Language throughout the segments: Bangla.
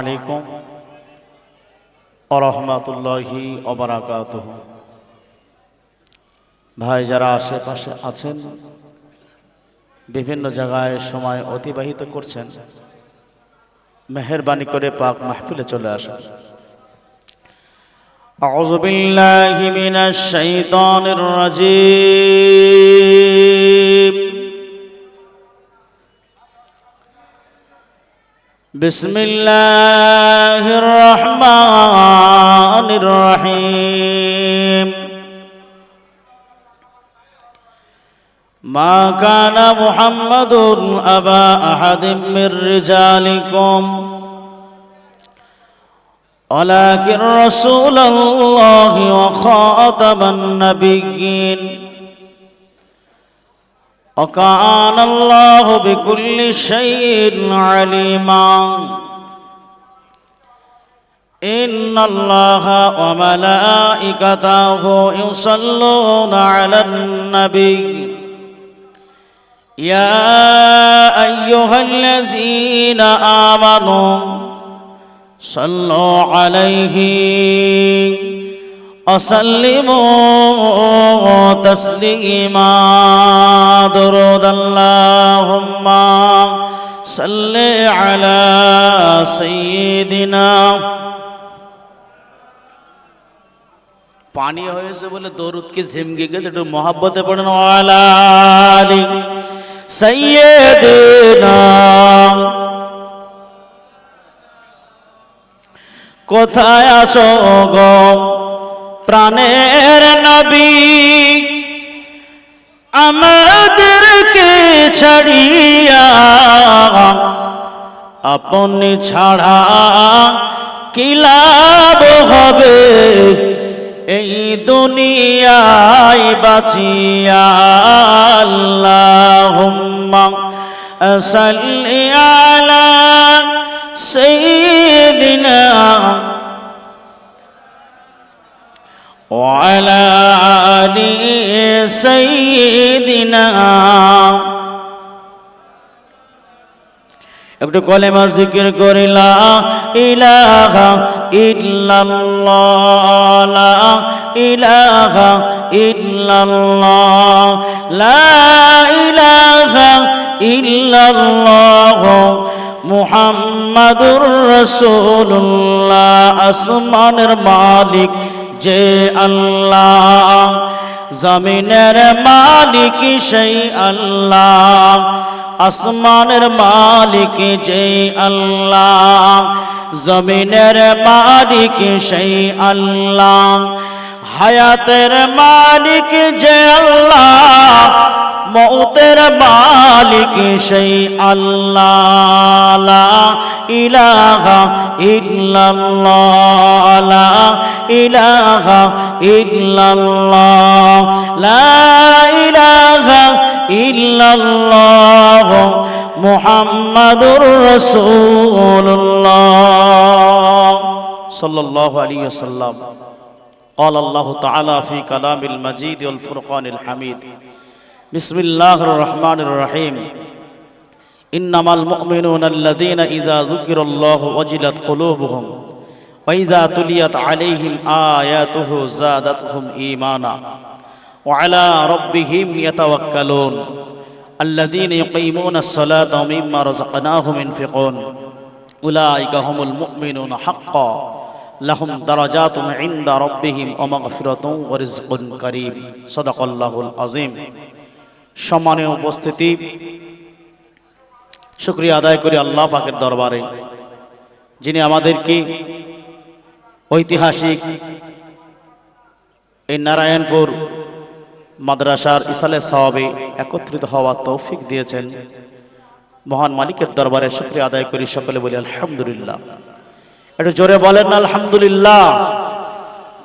আলাইকুম আরহামাতুল্লাহি অবরাকাত ভাই যারা আশেপাশে আছেন বিভিন্ন জায়গায় সময় অতিবাহিত করছেন মেহরবানি করে পাক মাহফিলে চলে আসুন أعوذ بالله من الشيطان الرجيم بسم الله الرحمن الرحيم ما كان محمد أبا أحد من رجالكم ولكن رسول الله وخاتم النبيين وكان الله بكل شيء عليما. إن الله وملائكته يصلون على النبي. يا أيها الذين آمنوا صلوا عليه. অসলিম তসলিমা দরুদ আল্লাহুম্মা সাল্লি আলা সাইয়্যিদিনা পানি হয়েছে বলে দরুদকে ঝিমকে গেছে? একটু মহাব্বতে পড়েন। আলালি সাইয়্যিদিনা। কোথায় আসো গো? প্রাণের নবী। আমাদেরকে ছাড়িয়া আপন ছাড়া কিলাব হবে? এই দুনিয়ায় বাঁচিয়া আল্লাহ সাল্লি আলা সেইদিনা وعلى آل سيدنا একটু কলেমা জিকির করিলা ইলাহা ইল্লাল্লাহ লা ইলাহা ইল্লাল্লাহ লা ইলাহা ইল্লাল্লাহ মুহাম্মাদুর রসুল্লাহ আসমানের মালিক যে আল্লাহ জমিনের মালিক সেই আল্লাহ আসমানের মালিক যে আল্লাহ জমিনের মালিক সেই আল্লাহ হায়াতের মালিক যে আল্লাহ মৌতের মালিক সেই আল্লাহ ইলাহা ইল্লাল্লাহ ইলাহা ইল্লাল্লাহ, লা ইলাহা ইল্লাল্লাহ, মুহাম্মাদুর রাসূলুল্লাহ। সাল্লাল্লাহু আলাইহি ওয়াসাল্লাম। قال الله تعالى في كلام المجيد والفرقان الحميد. بسم الله الرحمن الرحيم. إنما المؤمنون الذين إذا ذكر الله وجلت قلوبهم وإذا تليت عليهم آياته زادتهم إيمانا وعلى ربهم يتوكلون. الذين يقيمون الصلاة ومما رزقناهم ينفقون. أولئك هم المؤمنون حقا. লাহুম দারাজাতুন ইনদা রব্বিহিম ওয়া মাগফিরাতুন ওয়া রিজকুন কারীম। সাদাকাল্লাহুল আযীম। উপস্থিতি, শুক্রিয়া আদায় করি আল্লাহ পাকের দরবারে, যিনি আমাদেরকে ঐতিহাসিক এই নারায়ণপুর মাদ্রাসার ইসালে সাহাবে একত্রিত হওয়ার তৌফিক দিয়েছেন। মহান মালিকের দরবারে শুক্রিয়া আদায় করি সকলে বলি আলহামদুলিল্লাহ। একটু জোরে বলেন, আলহামদুলিল্লাহ।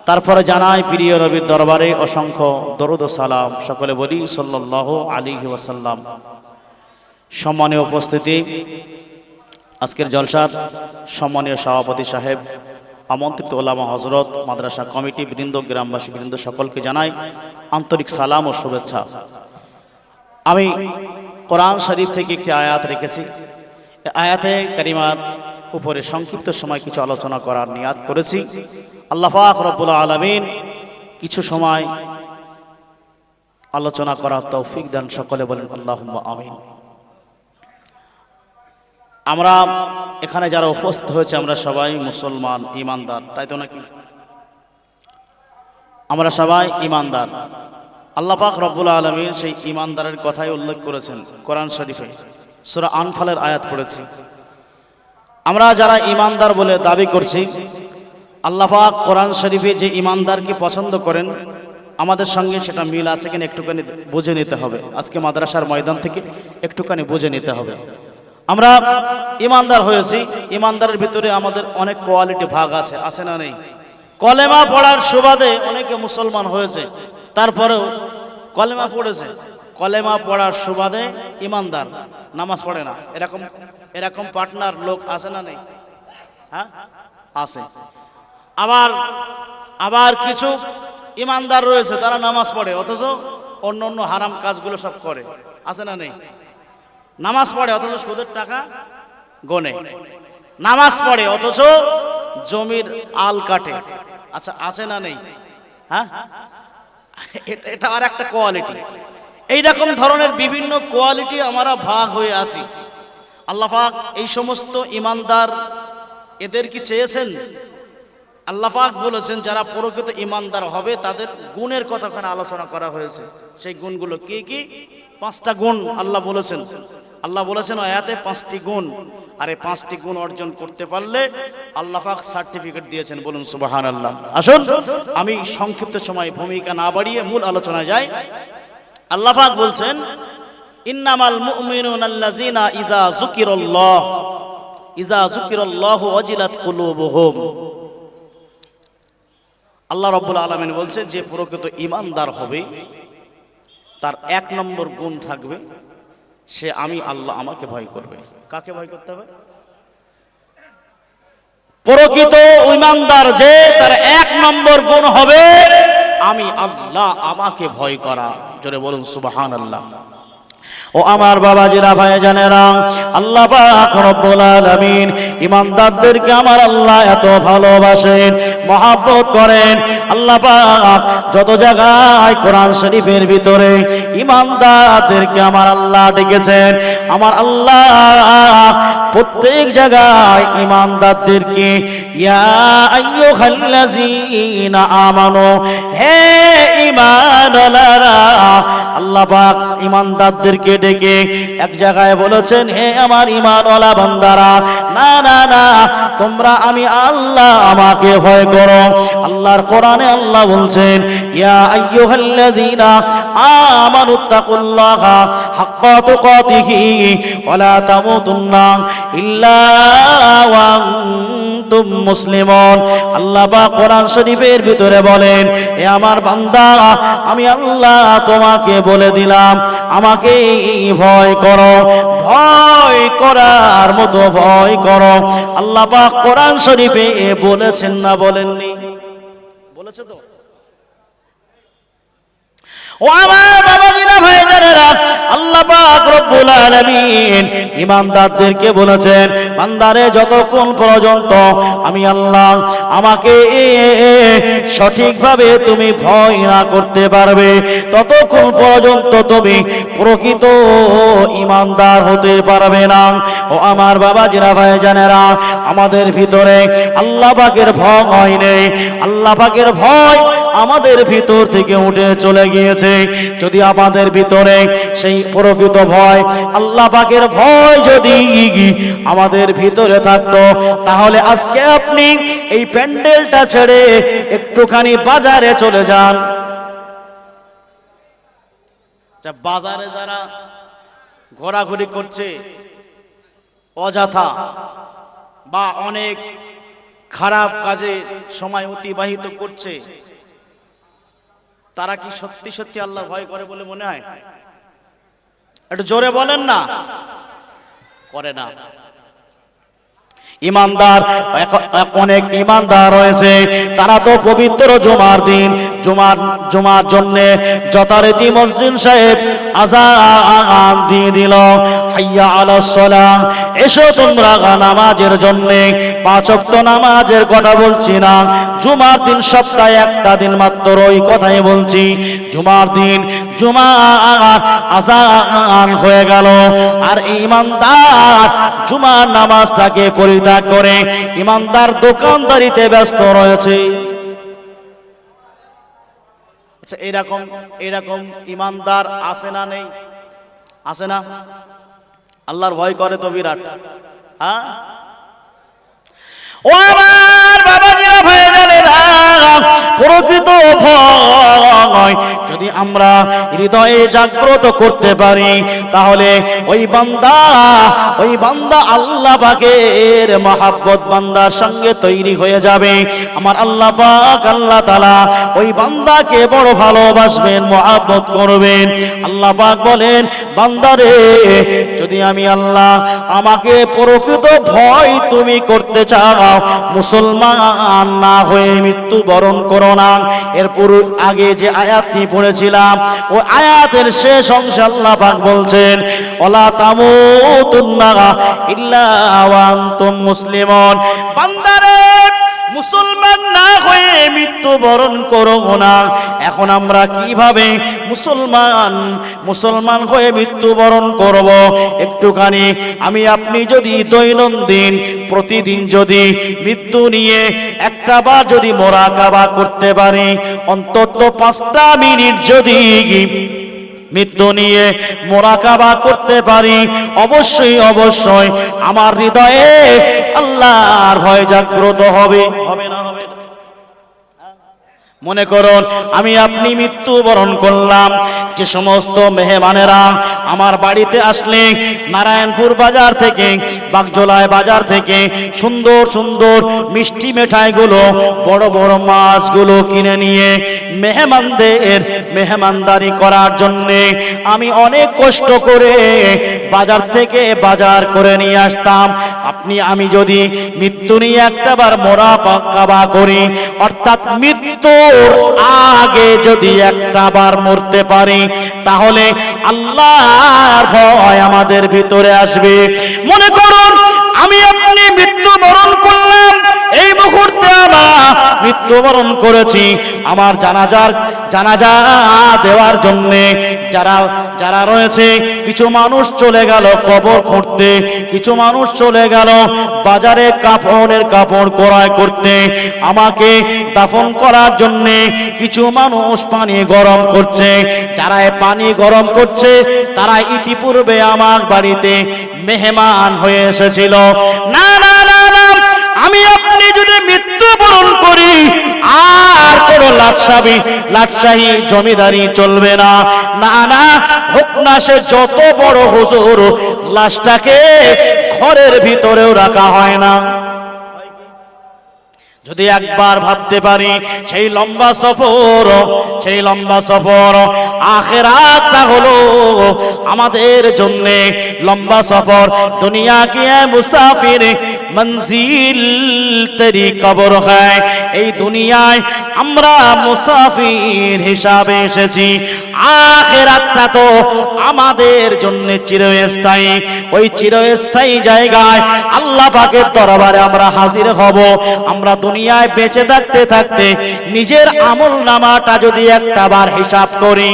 তারপরে জানাই, প্রিয় নবীর দরবারে অসংখ্য দরুদ সালাম। সকলে বলি সাল্লাহ আলী ওয়াসাল্লাম। সম্মানীয় উপস্থিতি, আজকের জলসার সম্মানীয় সভাপতি সাহেব, আমন্ত্রিত ওলামা হজরত মাদ্রাসা কমিটি বৃন্দ, গ্রামবাসী বৃন্দ সকলকে জানাই, আন্তরিক সালাম ও শুভেচ্ছা। আমি কোরআন শরীফ থেকে একটি আয়াত রেখেছি। আয়াতে কারিমার উপরে সংক্ষিপ্ত সময় কিছু আলোচনা করার নিয়াদ করেছি। আল্লাহ পাক রব্বুল আলমিন কিছু সময় আলোচনা করার তৌফিক দেন সকলে বলেন আল্লাহ আমিন। আমরা এখানে যারা উপস্থিত হয়েছে, আমরা সবাই মুসলমান ইমানদার তাই তো নাকি? আমরা সবাই ইমানদার আল্লাহ পাক রব্বুল আলমিন সেই ইমানদারের কথাই উল্লেখ করেছেন কোরআন শরীফে। সুরা আনফালের আয়াত পড়েছি। আমরা যারা ইমানদার বলে দাবি করছি, আল্লাহ পাক কোরআন শরীফে যে ইমানদারকে পছন্দ করেন, আমাদের সঙ্গে সেটা মিল আছে কিনা একটুখানি বুঝে নিতে হবে। আজকে মাদ্রাসার ময়দান থেকে একটুখানি বুঝে নিতে হবে। আমরা ইমানদার হয়েছি ইমানদারের ভিতরে আমাদের অনেক কোয়ালিটি ভাগ আছে আছে না নেই? কলেমা পড়ার সুবাদে অনেকে মুসলমান হয়েছে, তারপরেও কলেমা পড়েছে। কলেমা পড়ার সুবাদে ইমানদার, নামাজ পড়ে না। এরকম এরকম পার্টনার লোক আছে না নেই? হ্যাঁ? আছে। আবার আবার কিছু ইমানদার রয়েছে, তারা নামাজ পড়ে, অথচ অন্য অন্য হারাম কাজগুলো সব করে। আছে না নেই? নামাজ পড়ে, অথচ সুদের টাকা গনে। নামাজ পড়ে, অথচ জমির আল কাটে। আচ্ছা আছে না নেই? হ্যাঁ? এটা- আর একটা কোয়ালিটি এইরকম ধরনের বিভিন্ন কোয়ালিটি আমরা ভাগ হয়ে আছি। আল্লাহ পাক এই সমস্ত ইমানদার এদের কি চেয়েছেন? আল্লাহ পাক বলেছেন, যারা প্রকৃত ইমানদার হবে, তাদের গুণের কথা ওখানে আলোচনা করা হয়েছে। সেই গুণগুলো কি কি? পাঁচটা গুণ আল্লাহ বলেছেন। আল্লাহ বলেছেন, আয়াতে পাঁচটি গুণ। আর এই পাঁচটি গুণ অর্জন করতে পারলে আল্লাহ পাক সার্টিফিকেট দিয়েছেন। বলুন সুবাহান আল্লাহ আসুন, আমি সংক্ষিপ্ত সময় ভূমিকা না বাড়িয়ে মূল আলোচনায় যাই। আল্লাহ পাক বলছেন, ইন্নামাল মুমিনুন আল্লাযিনা ইযা যুকিরাল্লাহ, ইযা যুকিরাল্লাহু ওয়াজিলাত কুলুবুহুম। আল্লাহ রব্বুল আলমিন বলছে, যে প্রকৃত ইমানদার হবে, তার এক নম্বর গুণ থাকবে, সে আমি, আল্লাহ আমাকে ভয় করবে। কাকে ভয় করতে হবে? প্রকৃত ইমানদার যে, তার এক নম্বর গুণ হবে, আমি আল্লাহ আমাকে ভয় করা। জোরে বলুন সুবাহান আল্লাহ ও আমার বাবাজিরা ভাই জানেরা, আল্লাহ পাক ইমানদারদেরকে আমার আল্লাহ এত ভালোবাসেন, মহাব্বত করেন। আল্লাহ যত জায়গায় কোরআন শরীফের ভিতরে ইমানদারদেরকে আমার আল্লাহ ডেকেছেন, আমার আল্লাহ প্রত্যেক জায়গায় ইমানদারদেরকে, ইয়া আইয়ুহাল্লাযীনা আমানু, হে ঈমানওয়ালারা আল্লাহ পাক ইমানদারদেরকে ডেকে এক জায়গায় বলেছেন, হে আমার ঈমানওয়ালা বান্দারা, না না না, তোমরা আমি আল্লাহ আমাকে ভয় করো। আল্লাহর কোরআনে আল্লাহ বলছেন, ইয়া আইয়ুহাল্লাযীনা আমানুত্তাকুল্লাহা হাক্কা তুকাতিহি ওয়ালা তামুতুন্না ইল্লা ওয়া আনতুম মুসলিমন। আল্লাহ বা কোরআন শরীফের ভিতরে বলেন, এ আমার বান্দা, আমি আল্লাহ তোমাকে বলে দিলাম, আমাকে ভয় করো, ভয় করার মতো ভয় করো। আল্লাহ বা কোরআন শরীফে বলেছেন না বলেননি? বলেছে তো? ও আমার বাবাজিরা ভাইজানেরা, আল্লাহ পাক রব্বুল আলামিন ইমানদারদেরকে বলেছেন, বান্দারে পর্যন্ত আমি আল্লাহ আমাকে সঠিকভাবে তুমি ভয় না করতে পারবে পর্যন্ত তুমি প্রকৃত ইমানদার হতে পারবে না। ও আমার বাবাজিরা ভাইজানেরা, আমাদের ভিতরে আল্লাহ পাকের ভয় নেই, আল্লাহ পাকের ভয় আমাদের ভিতর থেকে উঠে চলে গিয়েছে। যদি আমাদের ভিতরে সেই প্রকৃত ভয়, আল্লাহ পাকের ভয় যদি আমাদের ভিতরে থাকতো, তাহলে আজকে আপনি এই প্যান্ডেলটা ছেড়ে একটুখানি বাজারে চলে যান। বাজারে যারা ঘোরাঘুরি করছে, অযথা বা অনেক খারাপ কাজে সময় অতিবাহিত করছে তারা কি সত্যি সত্যি আল্লাহ ভয় করে বলে মনে হয়? একটু জোরে বলেন না। করে না। ইমানদার অনেক ইমানদার রয়েছে। তারা তো পবিত্র জুমার দিন, জুমার জুমার জন্য যথারীতি মসজিদ সাহেব আজান দিয়ে দিল। হাইয়া আলাস সালাহ এসো তোমরা নামাজের জন্য। পাঁচ ওয়াক্ত নামাজের কথা বলছি না, জুমার দিন সপ্তাহে একটা দিন মাত্র, ওই কথাই বলছি। জুমার দিন জুমা আজান হয়ে গেল। আর ইমানদার, জুমার নামাজটাকে পরিত্যাগ করে ইমানদার দোকানদারিতে ব্যস্ত রয়েছে। আচ্ছা এরকম এরকম ইমানদার আছে না নেই? আছে না? আল্লাহর ভয় করে তো বিরাট। হ্যাঁ? ও আমার বাবা জানেরা প্রকৃত ভয়। যদি আমরা হৃদয়ে জাগ্রত করতে পারি, তাহলে ওই বান্দা ওই বান্দা আল্লাহ পাকের মহাব্বত বান্দার সঙ্গে তৈরি হয়ে যাবে। আমার আল্লাহ পাক, আল্লাহ তালা ওই বান্দাকে বড় ভালোবাসবেন, মহাব্বত করবেন। আল্লাহ পাক বলেন বান্দারে যদি আমি আল্লাহ আমাকে প্রকৃত ভয় তুমি করতে চাও, মুসলমান না হয়ে মৃত্যু বরণ করো এরপর আগে যে আয়াতটি পড়েছিলাম ও আয়াতের শেষ অংশ আল্লাহ পাক বলছেন, ওলা তামুতুন্না ইল্লা মুসলিমুন। মুসলমান না হয়ে মৃত্যুবরণ করো না। এখন আমরা কীভাবে মুসলমান মুসলমান হয়ে মৃত্যুবরণ করব? একটুখানি আমি আপনি যদি দৈনন্দিন, প্রতিদিন যদি মৃত্যু নিয়ে একটা বার যদি মোরাকাবা করতে পারি, অন্তত পাঁচটা মিনিট যদি মৃত্যু নিয়ে মোরাকাবা করতে পারি, অবশ্যই অবশ্যই আমার হৃদয়ে আল্লাহর ভয় জাগ্রত হবে হবে না হবে না? মনে করুন, আমি আপনি মৃত্যুবরণ করলাম। যে সমস্ত মেহমানেরা আমার বাড়িতে আসলে, নারায়ণপুর বাজার থেকে, বাগজোলায় বাজার থেকে সুন্দর সুন্দর মিষ্টি মেঠাইগুলো, বড় বড় মাছগুলো কিনে নিয়ে মেহমানদের মেহমানদারি করার জন্যে আমি অনেক কষ্ট করে বাজার থেকে বাজার করে নিয়ে আসতাম। আপনি, আমি যদি মৃত্যু নিয়ে একটাবার মোরা কাবা করি, অর্থাৎ মৃত্যুর আগে যদি একটা বার মরতে পারি তাহলে আল্লাহর ভয় আমাদের ভিতরে আসবে। মনে করুন, আমি আপনি মৃত্যুবরণ করলাম, এই মুহূর্তে আমার মৃত্যুবরণ করেছি। আমার জানাজার, জানাজা দেওয়ার জন্যে যারা যারা রয়েছে, কিছু মানুষ চলে গেল কবর খুঁড়তে, কিছু মানুষ চলে গেল বাজারে কাপড়ের কাপড় ক্রয় করতে। আমাকে দাফন করার জন্যে কিছু মানুষ পানি গরম করছে। যারা পানি গরম করছে তারা ইতিপূর্বে আমার বাড়িতে মেহমান হয়ে এসেছিল। না না না না, আমি আপনি যদি মৃত্যুবরণ করি, আর কোন লাটসাবি, লাটসাহী জমিদারি চলবে না। না না, হোক না, সে যত বড় হুজুর, লাশটাকে ঘরের ভিতরেও রাখা হয় না। যদি একবার ভাবতে পারি, সেই লম্বা সফর, সেই লম্বা সফর আখেরাতটা হলো আমাদের জন্য লম্বা সফর। দুনিয়া কি মুসাফির মঞ্জিল তেরি কবর হয়? এই দুনিয়ায় আমরা মুসাফির হিসাবে এসেছি। আখেরাতটা তো আমাদের জন্য চিরস্থায়ী। ওই চিরস্থায়ী জায়গায় আল্লাহ পাকের দরবারে আমরা হাজির হব। আমরা দুনিয়ায় বেঁচে থাকতে থাকতে নিজের আমল নামাটা যদি একটা বার হিসাব করি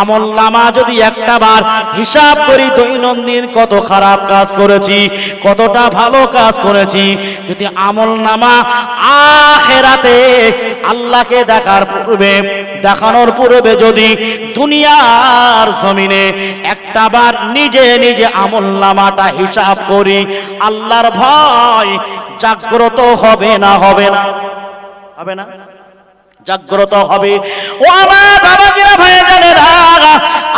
আমল নামা যদি একটা বার হিসাব করি, দৈনন্দিন কত খারাপ কাজ করেছি, কতটা ভালো কাজ করেছি, যদি আমল নামা আখেরাতে আল্লাহকে দেখার পূর্বে, দেখানোর পূর্বে যদি দুনিয়ার জমিনে একটা বার নিজে নিজে আমল নামাটা হিসাব করি, আল্লাহর ভয় জাগ্রত হবে না হবে না? হবে না? জাগ্রত হবে। ও আমার বাবাজিরা ভাই জানেরা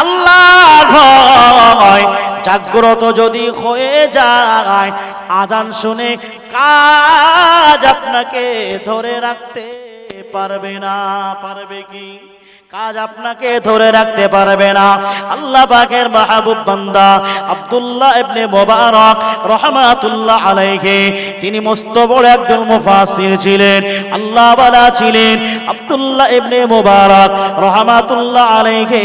আল্লাহর ভয় জাগ্রত যদি হয়ে যায়, আজান শুনে কাজ আপনাকে ধরে রাখতে পারবে না পারবে কি? কাজ আপনাকে ধরে রাখতে পারবে না। আল্লাহ পাকের মাহবুব বান্দা আব্দুল্লাহ ইবনে মোবারক রহমাতুল্লাহ আলাইহি, তিনি মস্ত বড় একজন মুফাসসির ছিলেন, আল্লাহ বালা ছিলেন আব্দুল্লাহ ইবনে মোবারক রহমাতুল্লাহ আলাইহি।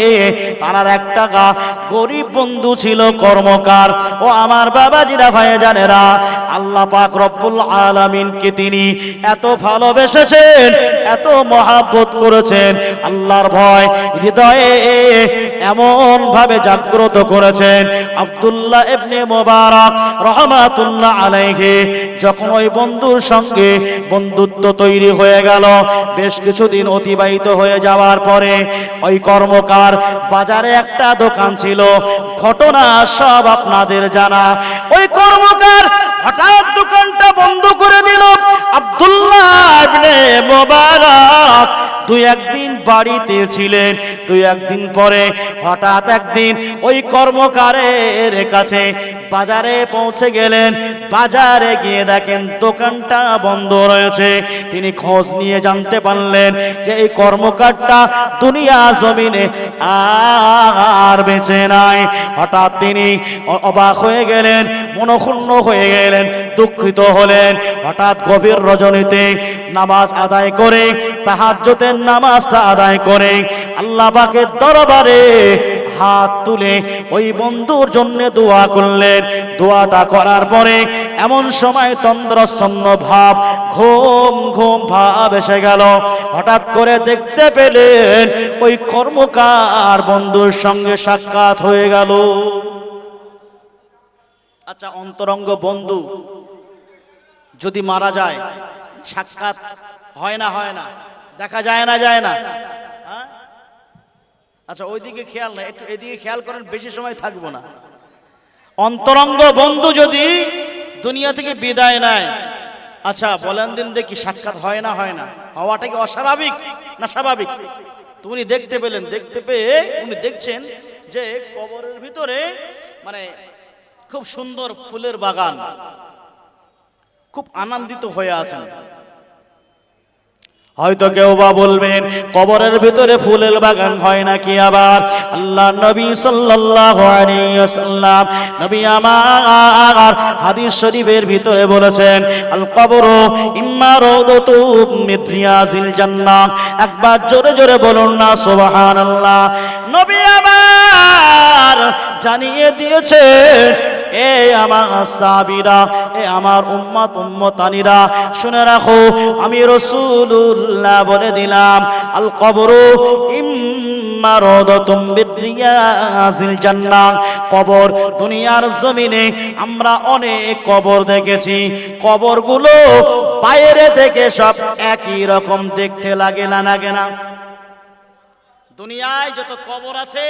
তার একটা গা গরিব বন্ধু ছিল, কর্মকার। ও আমার বাবাজিরা ভাই জানেরা আল্লাহ পাক রব্বুল আলামিনকে তিনি এত ভালোবেসেছেন, এত মহাব্বত করেছেন, আল্লাহর ভয়, হৃদয়ে এমন ভাবে জাগ্রত করেছেন আব্দুল্লাহ ইবনে মোবারক রহমাতুল্লাহ আলাইহি। যখন ওই বন্ধুর সঙ্গে বন্ধুত্ব তৈরি হয়ে গেল, বেশ কিছুদিন অতিবাহিত হয়ে যাওয়ার পরে ওই কর্মকার বাজারে একটা দোকান ছিল, ঘটনা সব আপনাদের জানা। ওই কর্মকার হঠাৎ দোকানটা বন্ধ করে দিল। আব্দুল্লাহ ইবনে মোবারক দুই একদিন বাড়িতে ছিলেন দুই একদিন পরে হঠাৎ একদিন ওই কর্মকারের কাছে বাজারে পৌঁছে গেলেন। বাজারে গিয়ে দেখেন দোকানটা বন্ধ রয়েছে। তিনি খোঁজ নিয়ে জানতে পারলেন যে এই কর্মকারটা দুনিয়া জমিনে আর বেঁচে নাই। হঠাৎ তিনি অবাক হয়ে গেলেন, মনক্ষুণ্ণ হয়ে গেলেন, দুঃখিত হলেন। হঠাৎ গভীর রজনীতে নামাজ আদায় করে তাহাজ্জতের নামাজটা আদায় করে আল্লাহ পাকের দরবারে হাত তুলে ওই বন্ধুর জন্য দোয়া করলেন। দোয়াটা করার পরে এমন সময় তন্দ্রসন্ন ভাব, ঘুম ঘুম ভাব এসে গেল। হঠাৎ করে দেখতে পেলেন ওই কর্মকার বন্ধুর সঙ্গে সাক্ষাৎ হয়ে গেল। আচ্ছা অন্তরঙ্গ বন্ধু, যদি মারা যায়, সাক্ষাৎ হয় না হয় না, দেখা যায় না যায় না? আচ্ছা ওইদিকে খেয়াল না, একটু এদিকে খেয়াল করেন, বেশি সময় থাকব না। অন্তরঙ্গ বন্ধু যদি দুনিয়া থেকে বিদায় নেয় আচ্ছা বলেন দিন দেখি সাক্ষাৎ হয় না হয় না। হওয়াটা কি অস্বাভাবিক না স্বাভাবিক? উনি দেখতে পেলেন, দেখতে পেয়ে উনি দেখছেন যে কবরের ভিতরে মানে খুব সুন্দর ফুলের বাগান, খুব আনন্দিত হয়ে আছেন। হয়তো কেউ বা বলবেন, কবরের ভিতরে ফুলের বাগান হয় নাকি আবার? আল্লাহ নবী ওয়াসাল্লাম, নবী আমার হাদিস শরীফের ভিতরে বলেছেন আল কবরু ইম্মা রাউদাতু মিন একবার জোরে জোরে বলুন না, সুবহানাল্লাহ। নবী আমার জানিয়ে দিয়েছে, এ আমার সাবিরা এ আমার উম্মত, উম্মতানিরা, শুনে রাখো, আমি রসুল্লাহ বলে দিলাম আল কবরু কবর দুনিয়ার জমিনে আমরা অনেক কবর দেখেছি, কবরগুলো বাইরে থেকে সব একই রকম দেখতে লাগে না লাগে না? দুনিয়ায় যত কবর আছে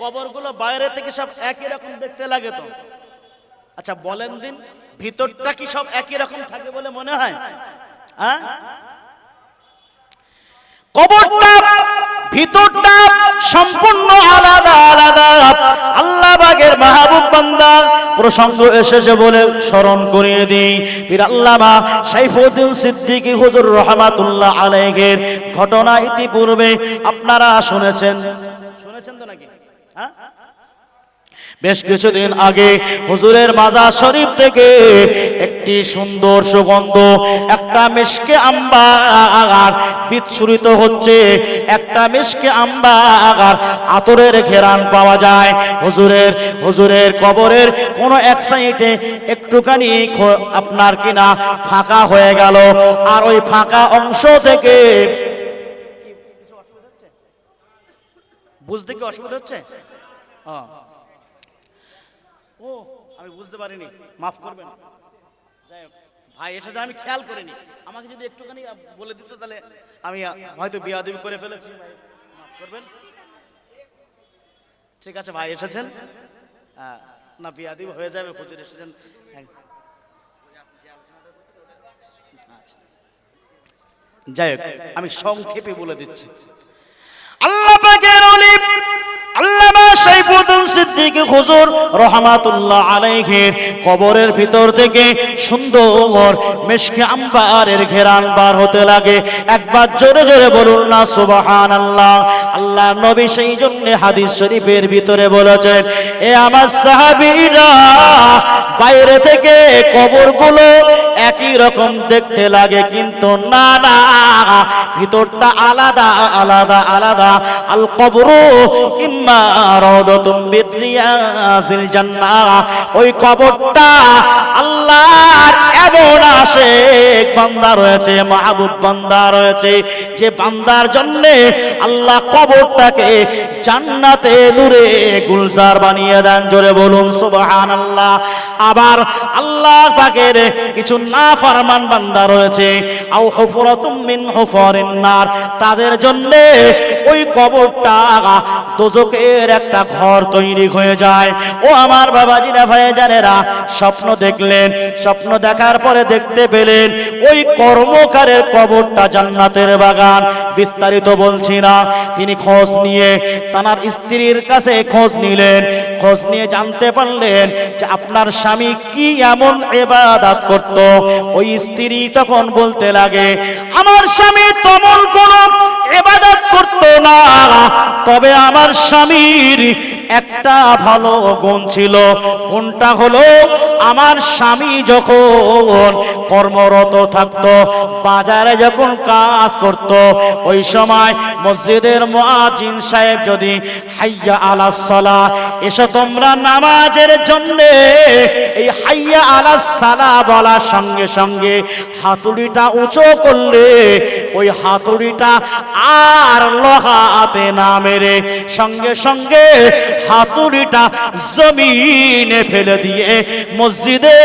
কবরগুলো বাইরে থেকে সব একই রকম দেখতে লাগে তো। আচ্ছা বলেন দিন, ভিতরটা কি সব একই রকম থাকে বলে মনে হয়? হ্যাঁ? কবরটা, ভিতরটা সম্পূর্ণ আলাদা আলাদা। আল্লাহ বাগের মাহবুব বান্দা প্রসঙ্গ এসেছে বলে স্মরণ করিয়ে দিই। পীর আল্লামা সাইফুদ্দিন সিদ্দিকী হুজুর রহমাতুল্লাহ আলাইহের ঘটনা ইতিপূর্বে আপনারা শুনেছেন। শুনেছেন তো নাকি? বেশ কিছুদিন আগে হুজুরের মাজার শরীফ থেকে একটি সুন্দর সুগন্ধ, একটা মিশকে আগার বিচ্ছুরিত হচ্ছে। একটা মিশকে আগার আতরের ঘেরান পাওয়া যায়। হুজুরের হুজুরের কবরের কোন এক সাইডে একটুখানি আপনার কিনা ফাঁকা হয়ে গেল। আর ওই ফাঁকা অংশ থেকে বুঝতে কি অসুবিধা হচ্ছে? ও আমি বুঝতে পারিনি। মাফ করবেন। যাই হোক, ভাই এসেছে আমি খেয়াল করিনি। আমাকে যদি একটুখানি বলে দিত তাহলে আমি হয়তো বিয়াদবি করে ফেলেছি। মাফ করবেন। ঠিক আছে ভাই এসেছেন। না বিয়াদিব হয়ে যাবে হুজুর এসেছেন। আচ্ছা। যাই হোক আমি সংক্ষেপে বলে দিচ্ছি। আল্লাহ রহমাতুল্লাহ আলাইহির কবরের ভিতর থেকে সুন্দর মেশকে আম্বারের ঘেরান বার হতে লাগে। একবার জোরে জোরে বলুন না, সুবহানাল্লাহ। আল্লাহ নবী সেই জন্য হাদিস শরীফের ভিতরে বলেছেন, এ আমার সাহাবীরা, বাইরে থেকে একই রকম দেখতে লাগে, কিন্তু না না, ভিতরটা আলাদা আলাদা আলাদা। আল কবরু ইম্মা রাদাতুম বিরিয়াসিল জান্নাহ। ওই কবরটা আল্লাহর এমন আশেক বান্দা রয়েছে, মাহবুব বান্দা রয়েছে, যে বান্দার জন্য আল্লাহ কবরটাকে জান্নাতে নূরে গুলজার বানিয়ে দেন, জোরে বলুন, সুবহানাল্লাহ। আবার আল্লাহ পাকের কিছু না ফরমান বান্দা রয়েছে। আও হুফরাতুম মিন হুফারিন নার। তাদের জন্য ওই কবরটা দোজকের একটা ঘর তৈরি হয়ে যায়। ও আমার বাবাজিরা ভাই জানেরা, স্বপ্ন দেখলেন, স্বপ্ন দেখার পরে দেখতে পেলেন, ওই কর্মকারের কবরটা জান্নাতের বাগান। বিস্তারিত বলছি না, তিনি খোঁজ নিয়ে তার স্ত্রীর কাছে খোঁজ নিলেন। খোঁজ নিয়ে জানতে পারলেন যে আপনার স্বামী কি এমন এবাদাত করত। ওই স্ত্রী তখন বলতে লাগে, আমার স্বামী তেমন কোন এবাদাত করত না, তবে আমার স্বামীর একটা ভালো গুণ ছিল। গুণটা হলো আমার স্বামী যখন কর্মরত থাকতো, বাজারে যখন কাজ করত, ওই সময় মসজিদের মুয়াজ্জিন সাহেব যদি হাইয়া আলা সালা, এসো তোমরা নামাজের জন্য। এই হাইয়া আলা সালা বলার সঙ্গে সঙ্গে হাতুড়িটা উঁচু করলে ওই হাতুড়িটা আর লোহাতে না মেরে। সঙ্গে সঙ্গে হাতুড়িটা জমিনে ফেলে দিয়ে মসজিদে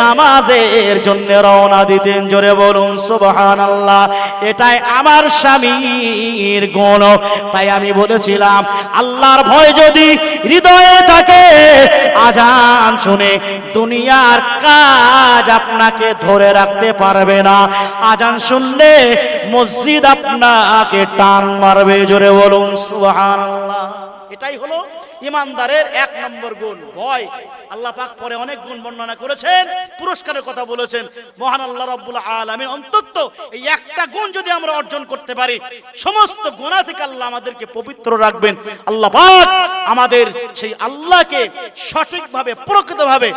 নামাজের জন্য রওনা দিতেন। জোরে বলুন সুবহান আল্লাহ এটাই আমার স্বামীর গুণ। তাই আমি বলেছিলাম, আল্লাহর ভয় যদি হৃদয়ে থাকে, আজান শুনে দুনিয়ার কাজ আপনাকে ধরে রাখতে পারবে না। আজান শুনলে মসজিদ আপনাকে টান মারবে জোরে বলুন সুবহানাল্লাহ। এটাই হলো ইমানদারের এক নম্বর গুণ, ভয়। আল্লাহ পাক পরে অনেক গুণ বর্ণনা করেছেন, পুরস্কারের কথা বলেছেন। মহান আল্লাহ রাব্বুল আলামিন অন্তত এই একটা গুণ যদি আমরা অর্জন করতে পারি, সমস্ত গুনাহ থেকে আল্লাহ আমাদেরকে পবিত্র রাখবেন। আল্লাহ পাক আমাদের সেই আল্লাহকে সঠিকভাবে, প্রকৃতভাবে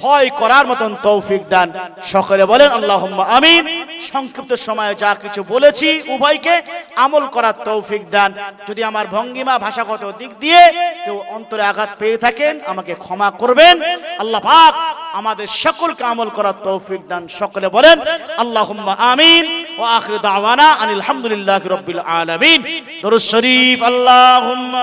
ভয় করার মতন তৌফিক দান। সকলে বলেন, আল্লাহুম্মা আমিন। সংক্ষিপ্ত সময়ে যা কিছু বলেছি, উভয়কে আমল করার তৌফিক দান। যদি আমার ভঙ্গিমা, ভাষাগত দিক দিয়ে কেউ অন্তরে আঘাত পেয়ে থাকেন, আমাকে ক্ষমা করবেন। আল্লাহ পাক আমাদের সকলকে আমল করার তৌফিক দান সকলে বলেন আল্লাহ আমিন ও আখির দাওয়ানা আনিল হামদুলিল্লাহি রাব্বিল আলামিন। দরুদ শরীফ, আল্লাহুম্মা